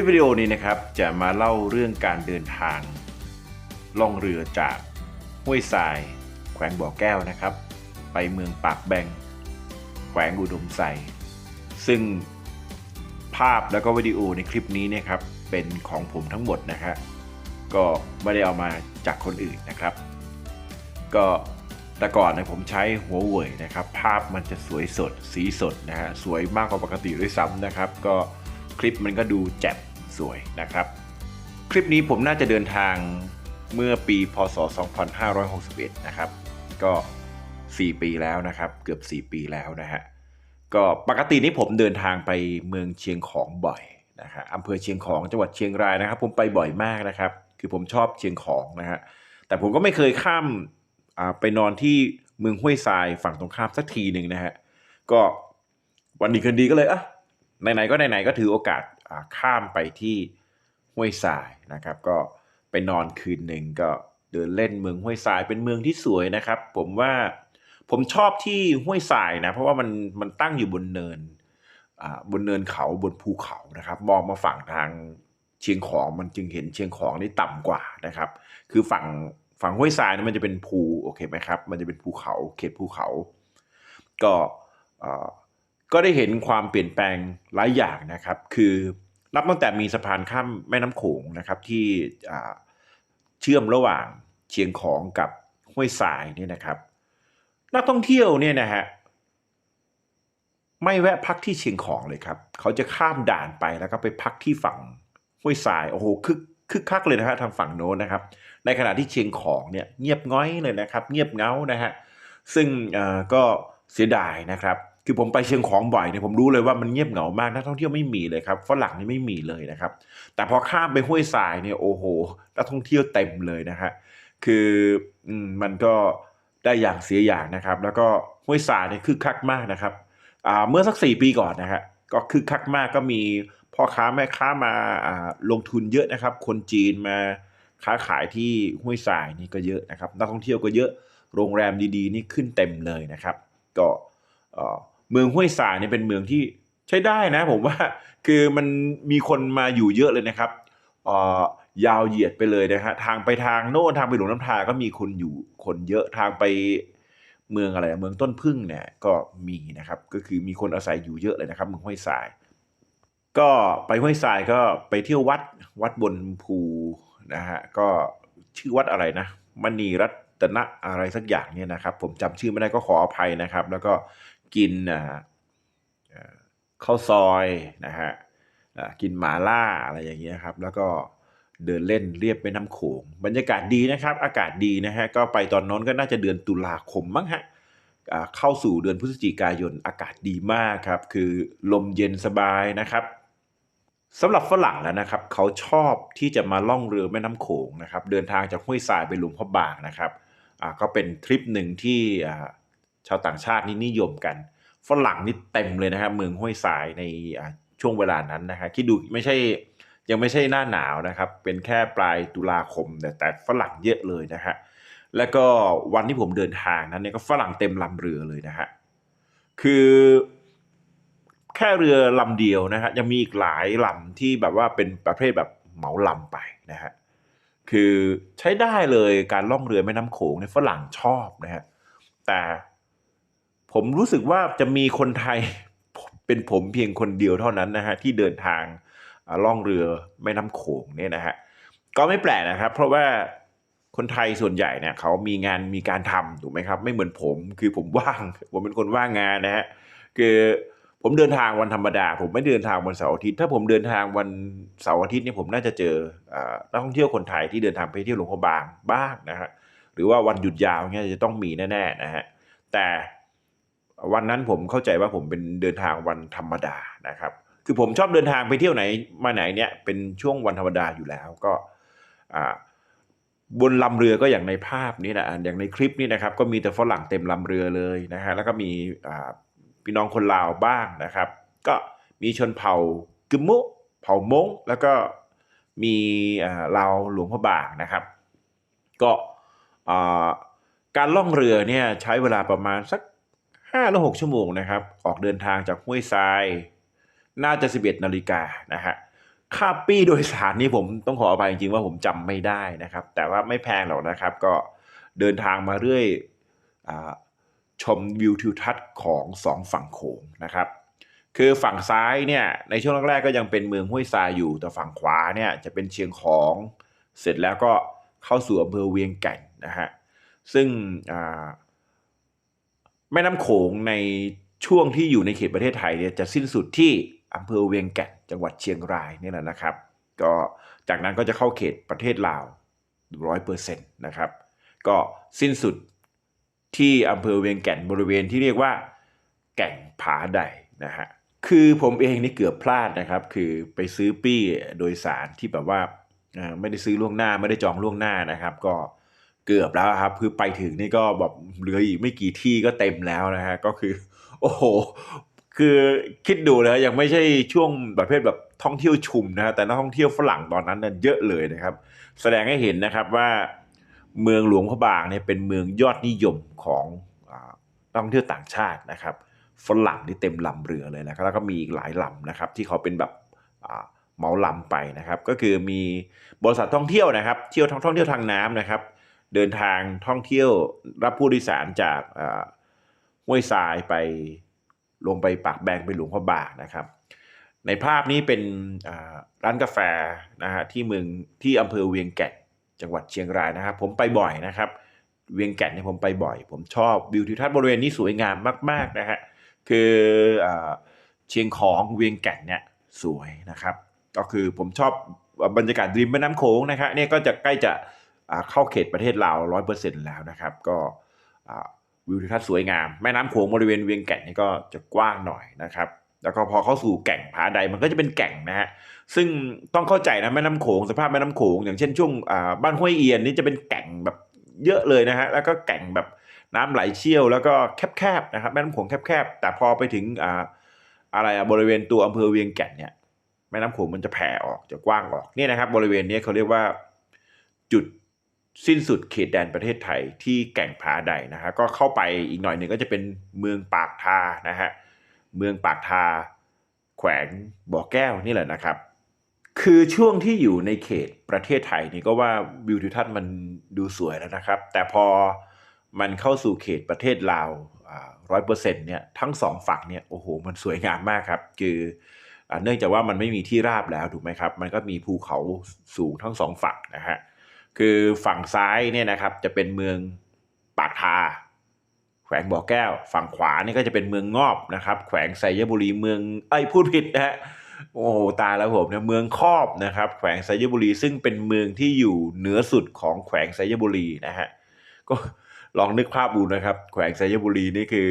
ลิปวิดีโอนี้นะครับจะมาเล่าเรื่องการเดินทาง ล่องเรือจากห้วยทราย แขวงบ่อแก้วนะครับ ไปเมืองปากแบง แขวงอุดมไซซึ่งภาพแล้วก็วิดีโอในคลิปนี้นะครับเป็นของผมทั้งหมดนะฮะก็ไม่ได้เอามาจากคนอื่นนะครับ ก็แต่ก่อนเนี่ยผมใช้หัวเว่ยนะครับ ภาพมันจะสวยสดสีสดนะฮะสวยมากกว่าปกติด้วยซ้ำนะครับ ก็คลิปมันก็ดูแจ่ม สวยนะครับ คลิปนี้ผมน่าจะเดินทางเมื่อปีพศ 2561 นะครับ ก็ 4 ปีแล้วนะครับ เกือบ 4 ปีแล้วนะฮะ ก็ปกตินี่ผมเดินทางไปเมืองเชียงของบ่อยนะฮะอำเภอเชียงของจังหวัดเชียงรายนะครับ ผมไปบ่อยมากนะครับ คือผมชอบเชียงของนะฮะ แต่ผมก็ไม่เคยข้ามไปนอนที่เมืองห้วยทรายฝั่งตรงข้ามสักทีหนึ่งนะฮะ ก็วันดีคืนดีก็เลยอะไหนๆก็ไหนๆก็ถือโอกาส ข้ามไปที่ห้วยทรายนะครับ ก็ไปนอนคืนหนึ่งก็เดินเล่นเมืองห้วยทรายเป็นเมืองที่สวยนะครับ ผมว่าผมชอบที่ห้วยทรายนะ เพราะว่ามันมันตั้งอยู่บนเนินอ่าบนเนินเขาบนภูเขานะครับ มองมาฝั่งทางเชียงของมันจึงเห็นเชียงของนี่ต่ำกว่านะครับ คือฝั่งฝั่งห้วยทรายนี่มันจะเป็นภูโอเคไหมครับ มันจะเป็นภูเขาเขตภูเขา ก็ ก็ได้เห็นความเปลี่ยนแปลงหลายอย่างนะครับ คือนับตั้งแต่มีสะพานข้ามแม่น้ำโขงนะครับที่เชื่อมระหว่างเชียงของกับห้วยทรายนี่นะครับ นักท่องเที่ยวเนี่ยนะฮะไม่แวะพักที่เชียงของเลยครับ เขาจะข้ามด่านไปแล้วก็ไปพักที่ฝั่งห้วยทรายโอ้โหคึกคึกคักเลยนะฮะทางฝั่งโน้นนะครับ ในขณะที่เชียงของเนี่ยเงียบง้อยเลยนะครับ เงียบเงานะฮะซึ่งก็เสียดายนะครับ คือผมไปเชียงของบ่อยเนี่ยผมรู้เลยว่ามันเงียบเหงามากนักท่องเที่ยวไม่มีเลยครับฝรั่งนี่ไม่มีเลยนะครับ แต่พอข้ามไปห้วยทรายเนี่ยโอ้โหนักท่องเที่ยวเต็มเลยนะฮะคืออมมันก็ได้อย่างเสียอย่างนะครับ แล้วก็ห้วยทรายเนี่ยคึกคักมากนะครับเมื่อสักสี่ปีก่อนนะฮะก็คึกคักมากก็มีพ่อค้าแม่ค้ามาอ่าลงทุนเยอะนะครับ คนจีนมาค้าขายที่ห้วยทรายนี่ก็เยอะนะครับ นักท่องเที่ยวก็เยอะโรงแรมดีๆ นี่ขึ้นเต็มเลยนะครับ ก็ เมืองห้วยทรายเนี่ยเป็นเมืองที่ใช้ได้นะ ผมว่าคือมันมีคนมาอยู่เยอะเลยนะครับออยาวเหยียดไปเลยนะฮะทางไปทางโน่นทางไปหลวงน้ำทาก็มีคนอยู่คนเยอะทางไปเมืองอะไรเมืองต้นพึ่งเนี่ยก็มีนะครับก็คือมีคนอาศัยอยู่เยอะเลยนะครับ เมืองห้วยทราย ก็ไปห้วยทรายก็ไปเที่ยววัดวัดบนภูนะฮะก็ชื่อวัดอะไรนะมณีรัตนะอะไรสักอย่างเนี่ยนะครับ ผมจำชื่อไม่ได้ก็ขออภัยนะครับ แล้วก็ กินข้าวซอยนะฮะกินหมาล่าอะไรอย่างเงี้ยครับ แล้วก็เดินเล่นเรียบแม่น้ำโขงบรรยากาศดีนะครับ อากาศดีนะฮะก็ไปตอนนั้นก็น่าจะเดือนตุลาคมมั้งฮะเข้าสู่เดือนพฤศจิกายนอากาศดีมากครับ คือลมเย็นสบายนะครับสำหรับฝรั่งแล้วนะครับ เขาชอบที่จะมาล่องเรือแม่น้ำโขงนะครับ เดินทางจากห้วยทรายไปหลวงพ่อบางนะครับก็เป็นทริปหนึ่งที่ ชาวต่างชาตินี่นิยมกัน ฝรั่งนี่เต็มเลยนะครับเมืองห้วยทรายในช่วงเวลานั้นนะฮะคิดดูไม่ใช่ยังไม่ใช่หน้าหนาวนะครับ เป็นแค่ปลายตุลาคม แต่แต่ฝรั่งเยอะเลยนะฮะแล้วก็วันที่ผมเดินทางนั้นเนี่ยก็ฝรั่งเต็มลำเรือเลยนะฮะคือแค่เรือลำเดียวนะฮะยังมีอีกหลายลำที่แบบว่าเป็นประเภทแบบเหมาลำไปนะฮะคือใช้ได้เลยการล่องเรือแม่น้ำโขงเนี่ยฝรั่งชอบนะฮะแต่ ผมรู้สึกว่าจะมีคนไทยเป็นผมเพียงคนเดียวเท่านั้นนะฮะที่เดินทางล่องเรือแม่น้ำโขงเนี่ยนะฮะก็ไม่แปลกนะครับ เพราะว่าคนไทยส่วนใหญ่เนี่ยเขามีงานมีการทำถูกไหมครับ ไม่เหมือนผมคือผมว่างผมเป็นคนว่างงานนะฮะคือผมเดินทางวันธรรมดา ผมไม่เดินทางวันเสาร์อาทิตย์ถ้าผมเดินทางวันเสาร์อาทิตย์เนี่ยผมน่าจะเจอนักท่องเที่ยวคนไทยที่เดินทางไปเที่ยวหลวงพระบางบ้างนะฮะหรือว่าวันหยุดยาวเนี่ยจะต้องมีแน่ๆนะฮะแต่ วันนั้นผมเข้าใจว่าผมเป็นเดินทางวันธรรมดานะครับ คือผมชอบเดินทางไปเที่ยวไหนมาไหนเนี่ยเป็นช่วงวันธรรมดาอยู่แล้วก็บนลำเรือก็อย่างในภาพนี้นะอย่างในคลิปนี้นะครับ ก็มีแต่ฝรั่งเต็มลำเรือเลยนะฮะแล้วก็มีพี่น้องคนลาวบ้างนะครับ ก็มีชนเผ่ากึมมุเผ่ามงแล้วก็มีลาวหลวงพระบางนะครับ ก็การล่องเรือเนี่ยใช้เวลาประมาณสัก ห้าหรือหกชั่วโมงนะครับ ออกเดินทางจากห้วยทราย น่าจะ 11นาฬิกานะฮะค่าปี้โดยสารนี่ผมต้องขออภัยจริงๆว่าผมจำไม่ได้นะครับ แต่ว่าไม่แพงหรอกนะครับ ก็เดินทางมาเรื่อยอชมวิวทิวทัศน์ของสองฝั่งโขงนะครับ คือฝั่งซ้ายเนี่ยในช่วงแรกๆก็ยังเป็นเมืองห้วยทรายอยู่ แต่ฝั่งขวาเนี่ยจะเป็นเชียงของ เสร็จแล้วก็เข้าสู่อำเภอเวียงแก่นนะฮะซึ่งอ่า แม่น้ำโขงในช่วงที่อยู่ในเขตประเทศไทยเนี่ยจะสิ้นสุดที่อำเภอเวียงแก่นจังหวัดเชียงรายนี่แหละนะครับ ก็จากนั้นก็จะเข้าเขตประเทศลาวร้อยเปอร์เซ็นต์นะครับ ก็สิ้นสุดที่อำเภอเวียงแก่นบริเวณที่เรียกว่า แก่งผาใดนะฮะคือผมเองนี่เกือบพลาดนะครับ คือไปซื้อปี้โดยสารที่แบบว่าไม่ได้ซื้อล่วงหน้าไม่ได้จองล่วงหน้านะครับ ก็ เกือบแล้วครับ คือไปถึงนี่ก็แบบเหลืออีกไม่กี่ที่ก็เต็มแล้วนะฮะก็คือ โอ้โห คือคิดดูนะยังไม่ใช่ช่วงประเภทแบบท่องเที่ยวชุมนะฮะแต่นักท่องเที่ยวฝรั่งตอนนั้นน่ะเยอะเลยนะครับ แสดงให้เห็นนะครับว่าเมืองหลวงพระบางเนี่ยเป็นเมืองยอดนิยมของอนักท่องเที่ยวต่างชาตินะครับฝรั่งนี่เต็มลำเรือเลยนะครับแล้วก็มีอีกหลายลำนะครับ ที่เขาเป็นแบบเหมาลำไปนะครับ ก็คือมีบริษัทท่องเที่ยวนะครับ เที่ยวท่องท่องเที่ยวทางน้ำนะครับ เดินทางท่องเที่ยวรับผู้โดยสารจากอ่าห้วยทรายไปลงไปปากแบงไปหลวงพระบางนะครับ ในภาพนี้เป็นร้านกาแฟนะฮะที่เมืองที่อำเภอเวียงแก่นจังหวัดเชียงรายนะครับ ผมไปบ่อยนะครับ เวียงแก่นเนี่ยผมไปบ่อย ผมชอบวิวทิวทัศน์บริเวณนี้สวยงามมาก ๆนะฮะคืออเชียงของเวียงแก่นเนี่ยสวยนะครับ ก็คือผมชอบบรรยากาศริมแม่น้ำโขงนะครับเนี่ยก็จะใกล้จะ เข้าเขตประเทศลาวร้อยเปอร์เซ็นต์แล้วนะครับ ก็วิวทิวทัศน์สวยงาม แม่น้ำโขงบริเวณเวียงแก่นนี่ก็จะกว้างหน่อยนะครับแล้วก็พอเข้าสู่แก่งผาใดมันก็จะเป็นแก่งนะฮะซึ่งต้องเข้าใจนะแม่น้ำโขงสภาพแม่น้ำโขงอย่างเช่นช่วงบ้านห้วยเอียนนี่จะเป็นแก่งแบบเยอะเลยนะฮะแล้วก็แก่งแบบน้ำไหลเชี่ยว แล้วก็แคบๆนะครับแม่น้ำโขงแคบๆแต่พอไปถึงอ่าอะไรบริเวณตัวอำเภอเวียงแก่นเนี่ยแม่น้ำโขงมันจะแผ่ออกจะกว้างออกเนี่ยนะครับบริเวณนี้เขาเรียกว่าจุด สิ้นสุดเขตแดนประเทศไทยที่แก่งผาใดนะฮะก็เข้าไปอีกหน่อยหนึ่งก็จะเป็นเมืองปากทานะฮะเมืองปากทา แขวงบ่อแก้วนี่แหละนะครับ คือช่วงที่อยู่ในเขตประเทศไทยนี่ก็ว่าวิวทิวทัศน์มันดูสวยแล้วนะครับ แต่พอมันเข้าสู่เขตประเทศลาวร้อยเปอร์เซ็นต์เนี่ยทั้งสองฝั่งเนี่ยโอ้โหมันสวยงามมากครับ คือเนื่องจากว่ามันไม่มีที่ราบแล้วถูกไหมครับ มันก็มีภูเขาสูงทั้งสองฝั่งนะฮะ คือฝั่งซ้ายเนี่ยนะครับจะเป็นเมืองปากทา แขวงบ่อแก้ว ฝั่งขวานี่ก็จะเป็นเมืองงอบนะครับ แขวงไซยบุรีเมืองไอ้พูดผิดนะฮะโอ้โหตายแล้วผมเนี่ยเมืองครอบนะครับ แขวงไซยบุรีซึ่งเป็นเมืองที่อยู่เหนือสุดของแขวงไซยบุรีนะฮะก็ลองนึกภาพดูนะครับ แขวงไซยบุรีนี่คือ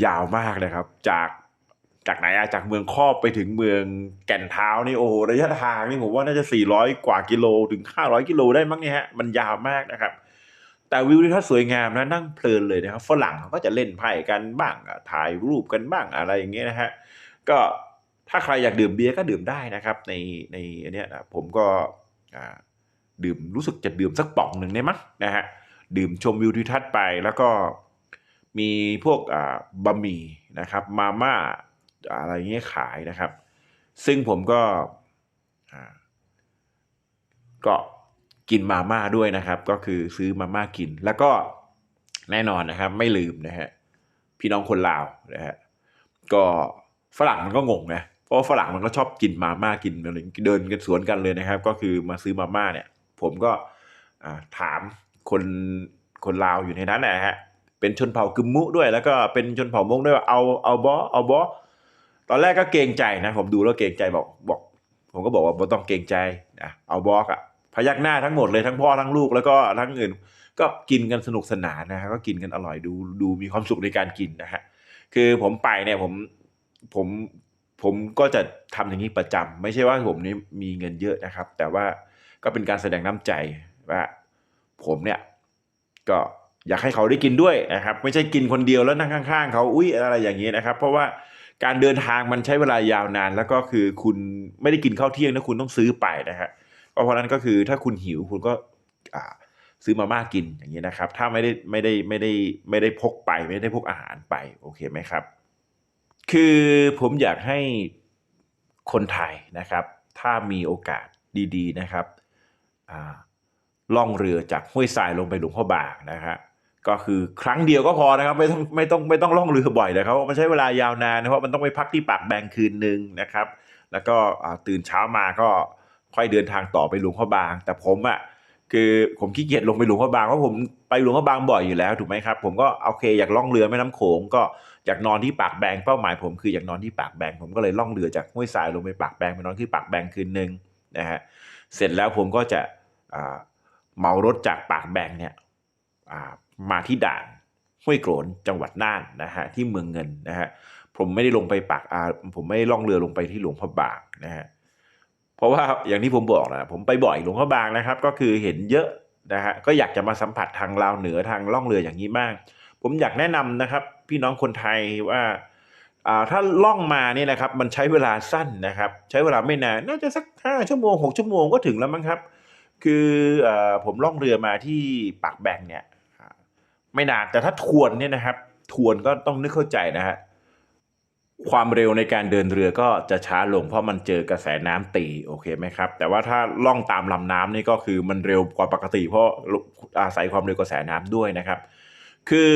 อยาวมากนะครับ จาก จากไหนอะจากเมืองครอบไปถึงเมืองแก่นเท้านี่โอ้โหระยะทางนี่ผมว่าน่าจะ 400 กว่ากิโลถึง 500 กิโลได้มั้งเนี่ยฮะมันยาวมากนะครับ แต่วิวทิวทัศน์สวยงามนะนั่งเพลินเลยนะครับฝรั่งเขาก็จะเล่นไพ่กันบ้างถ่ายรูปกันบ้างอะไรอย่างเงี้ยนะฮะก็ถ้าใครอยากดื่มเบียร์ก็ดื่มได้นะครับ ในในอันเนี้ยนะผมก็ดื่มรู้สึกจะดื่มสักป๋องหนึ่งได้มั้งนะฮะดื่มชมวิวทิวทัศน์ไปแล้วก็มีพวกบะหมี่นะครับมาม่า อะไรเงี้ยขายนะครับ ซึ่งผมก็ก็กินมาม่าด้วยนะครับ ก็คือซื้อมาม่ากิน แล้วก็แน่นอนนะครับ ไม่ลืมนะฮะพี่น้องคนลาวนะฮะก็ฝรั่งมันก็งงนะเพราะฝรั่งมันก็ชอบกินมาม่ากินเดินกันสวนกันเลยนะครับ ก็คือมาซื้อมาม่าเนี่ย ผมก็ถามคนคนลาวอยู่ในนั้นนะฮะเป็นชนเผ่ากึมมุด้วย แล้วก็เป็นชนเผ่ามงด้วยว่าเอาเอาบอเอาบอ ตอนแรกก็เกรงใจนะ ผมดูแล้วเกรงใจบอกบอก ผมก็บอกว่าไม่ต้องเกรงใจนะเอาบล็อกอะพยักหน้าทั้งหมดเลยทั้งพ่อทั้งลูกแล้วก็ทั้งอื่น ก็กินกันสนุกสนานนะฮะก็กินกันอร่อยดูดูมีความสุขในการกินนะฮะคือผมไปเนี่ยผมผมผมก็จะทำอย่างนี้ประจำไม่ใช่ว่าผมนี้มีเงินเยอะนะครับ แต่ว่าก็เป็นการแสดงน้ำใจว่าผมเนี่ยก็อยากให้เขาได้กินด้วยนะครับ ไม่ใช่กินคนเดียวแล้วนั่งข้าง ๆ เขาอุ้ยอะไรอย่างนี้นะครับ เพราะว่า การเดินทางมันใช้เวลายาวนาน แล้วก็คือคุณไม่ได้กินข้าวเที่ยงนะคุณต้องซื้อไปนะฮะเพราะฉะนั้นก็คือถ้าคุณหิวคุณก็ซื้อมาม่ากินอย่างนี้นะครับ ถ้าไม่ได้ไม่ได้ไม่ได้ไม่ได้พกไปไม่ได้พกอาหารไปโอเคไหมครับ คือผมอยากให้คนไทยนะครับ ถ้ามีโอกาสดี ๆ นะครับล่องเรือจากห้วยทรายลงไปหลวงพ่อบางนะฮะ ก็คือครั้งเดียวก็พอนะครับ ไม่ต้องไม่ต้องไม่ต้องล่องเรือบ่อยนะครับเพราะมันใช้เวลายาวนานนะเพราะมันต้องไปพักที่ปากแบงคืนหนึ่งนะครับ แล้วก็ตื่นเช้ามาก็ค่อยเดินทางต่อไปหลวงพ่อบาง แต่ผมอะ่ะคือผมขี้เกียจลงไปหลวงพ่อบางเพราะผมไปหลวงพ่อบางบ่อยอยู่แล้วถูกไหมครับ ผมก็โอเคอยากล่องเรือแม่น้ำโขงก็อยากนอนที่ปากแบงเป้าหมายผมคืออยากนอนที่ปากแบงผมก็เลยล่องเรือจากห้วยทรายลงไปปากแบงไปนอนที่ปากแบงคืนหนึ่งนะฮะเสร็จแล้วผมก็จะเหมารถจากปากแบงเนี่ย มาที่ด่านห้วยโกรนจังหวัดน่านนะฮะที่เมืองเงินนะฮะผมไม่ได้ลงไปปากอาผมไม่ได้ล่องเรือลงไปที่หลวงพระบางนะฮะเพราะว่าอย่างที่ผมบอกนะผมไปบ่อยหลวงพระบางนะครับ ก็คือเห็นเยอะนะฮะก็อยากจะมาสัมผัสทางลาวเหนือทางล่องเรืออย่างนี้บ้างผมอยากแนะนำนะครับ พี่น้องคนไทยว่าถ้าล่องมาเนี่ยนะครับมันใช้เวลาสั้นนะครับ ใช้เวลาไม่นานน่าจะสักห้าชั่วโมงหกชั่วโมงก็ถึงแล้วมั้งครับ คืออผมล่องเรือมาที่ปากแบงเนี่ย ไม่นานแต่ถ้าทวนเนี่ยนะครับ ทวนก็ต้องนึกเข้าใจนะฮะความเร็วในการเดินเรือก็จะช้าลงเพราะมันเจอกระแสน้ำตีโอเคไหมครับ แต่ว่าถ้าล่องตามลำน้ำนี่ก็คือมันเร็วกว่าปกติ เพราะอาศัยความเร็วกระแสน้ำด้วยนะครับ คือ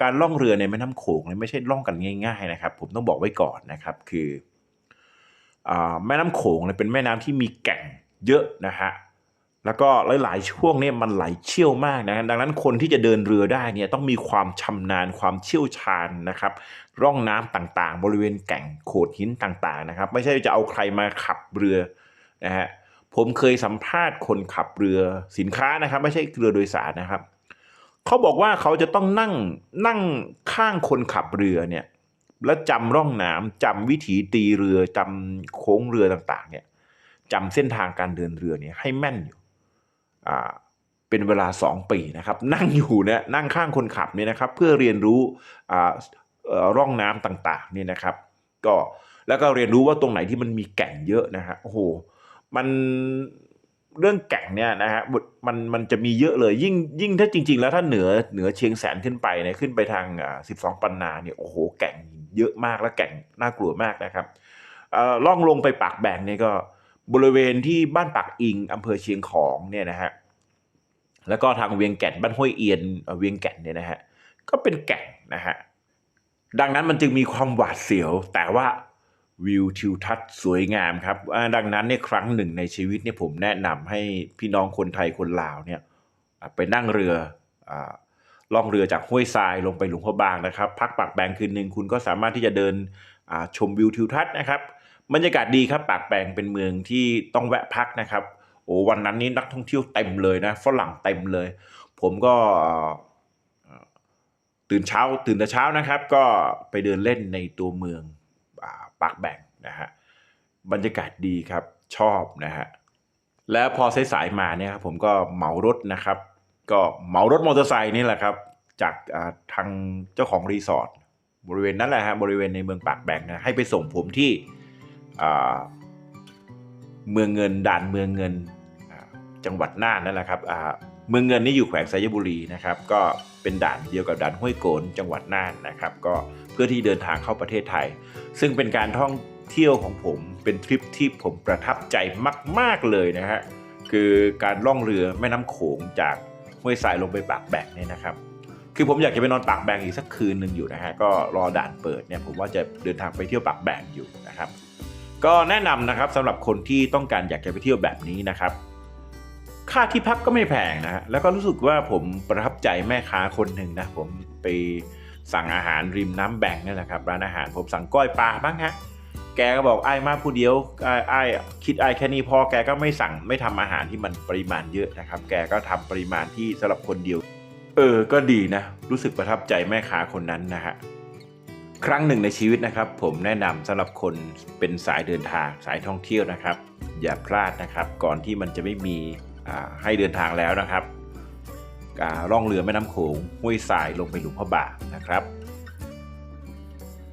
การล่องเรือในแม่น้ำโขงเนี่ยไม่ใช่ล่องกันง่ายๆนะครับ ผมต้องบอกไว้ก่อนนะครับ คืออแม่น้ำโขงเนี่ยเป็นแม่น้ำที่มีแก่งเยอะนะฮะ แล้วก็หลาย ๆ ช่วงเนี่ยมันไหลเชี่ยวมากนะดังนั้นคนที่จะเดินเรือได้เนี่ยต้องมีความชำนาญความเชี่ยวชาญนะครับ ร่องน้ำต่างๆ บริเวณแก่งโขดหินต่างๆนะครับ ไม่ใช่จะเอาใครมาขับเรือนะฮะผมเคยสัมภาษณ์คนขับเรือสินค้านะครับ ไม่ใช่เรือโดยสารนะครับ เขาบอกว่าเขาจะต้องนั่งนั่งข้างคนขับเรือเนี่ยแล้วจำร่องน้ำจำวิถีตีเรือจำโค้งเรือต่างๆ เนี่ยจำเส้นทางการเดินเรือเนี่ยให้แม่นอยู่ เป็นเวลา 2 ปีนะครับ นั่งอยู่เนี่ยนั่งข้างคนขับเนี่ยนะครับ เพื่อเรียนรู้ร่องน้ำต่างๆเนี่ยนะครับ ก็แล้วก็เรียนรู้ว่าตรงไหนที่มันมีแก่งเยอะนะฮะโอ้โหมันเรื่องแก่งเนี่ยนะฮะมันมันจะมีเยอะเลย ยิ่งยิ่งถ้าจริง ๆ แล้วถ้าเหนือเหนือเชียงแสนขึ้นไปเนี่ยขึ้นไปทางสิบสองปันนาเนี่ยโอ้โหแก่งเยอะมากและแก่งน่ากลัวมากนะครับอ่อล่องลงไปปากแบงเนี่ยก็ บริเวณที่บ้านปากอิงอำเภอเชียงของเนี่ยนะฮะแล้วก็ทางเวียงแก่นบ้านห้วยเอียนเวียงแก่นเนี่ยนะฮะก็เป็นแก่งนะฮะดังนั้นมันจึงมีความหวาดเสียว แต่ว่าวิวทิวทัศน์สวยงามครับดังนั้นเนี่ยครั้งหนึ่งในชีวิตเนี่ยผมแนะนำให้พี่น้องคนไทยคนลาวเนี่ยไปนั่งเรืออล่องเรือจากห้วยทรายลงไปหลวงพ่อบางนะครับ พักปากแบงคืนหนึ่งคุณก็สามารถที่จะเดินชมวิวทิวทัศน์นะครับ บรรยากาศดีครับปากแบงเป็นเมืองที่ต้องแวะพักนะครับโอ้วันนั้นนี่นักท่องเที่ยวเต็มเลยนะฝรั่งเต็มเลย ผมก็ตื่นเช้าตื่นแต่เช้านะครับ ก็ไปเดินเล่นในตัวเมืองปากแบ่งนะฮะบรรยากาศดีครับชอบนะฮะแล้วพอสายๆมาเนี่ยครับผมก็เหมารถนะครับ ก็เหมารถมอเตอร์ไซค์นี่แหละครับ จากทางเจ้าของรีสอร์ทบริเวณนั้นแหละฮะบริเวณในเมืองปากแบ่งนะให้ไปส่งผมที่ เมืองเงินด่านเมืองเงินจังหวัดน่านนั่นแหละครับเมืองเงินนี่อยู่แขวงไซยบุรีนะครับ ก็เป็นด่านเดียวกับด่านห้วยโกนจังหวัดน่านนะครับ ก็เพื่อที่เดินทางเข้าประเทศไทย ซึ่งเป็นการท่องเที่ยวของผมเป็นทริปที่ผมประทับใจมาก ๆเลยนะฮะคือการล่องเรือแม่น้ำโขงจากห้วยทรายลงไปปากแบกเนี่ยนะครับ คือผมอยากจะไปนอนปากแบงอีกสักคืนหนึ่งอยู่นะฮะก็รอด่านเปิดเนี่ยผมว่าจะเดินทางไปเที่ยวปากแบงอยู่นะครับ ก็แนะนำนะครับสำหรับคนที่ต้องการอยากจะไปเที่ยวแบบนี้นะครับ ค่าที่พักก็ไม่แพงนะฮะแล้วก็รู้สึกว่าผมประทับใจแม่ค้าคนหนึ่งนะผมไปสั่งอาหารริมน้ำแบ่งนี่แหละครับร้านอาหารผมสั่งก้อยปลาบ้างฮะแกก็บอกไอ้มาผู้เดียวไอ้ไอ้คิดไอ้แค่นี้พอแกก็ไม่สั่งไม่ทำอาหารที่มันปริมาณเยอะนะครับ แกก็ทำปริมาณที่สำหรับคนเดียว เออก็ดีนะ รู้สึกประทับใจแม่ค้าคนนั้นนะฮะ ครั้งหนึ่งในชีวิตนะครับ ผมแนะนำสำหรับคนเป็นสายเดินทางสายท่องเที่ยวนะครับ อย่าพลาดนะครับ ก่อนที่มันจะไม่มีให้เดินทางแล้วนะครับอ่าล่องเรือแม่น้ำโขงห้วยสายลงไปหลุมพระบาทนะครับ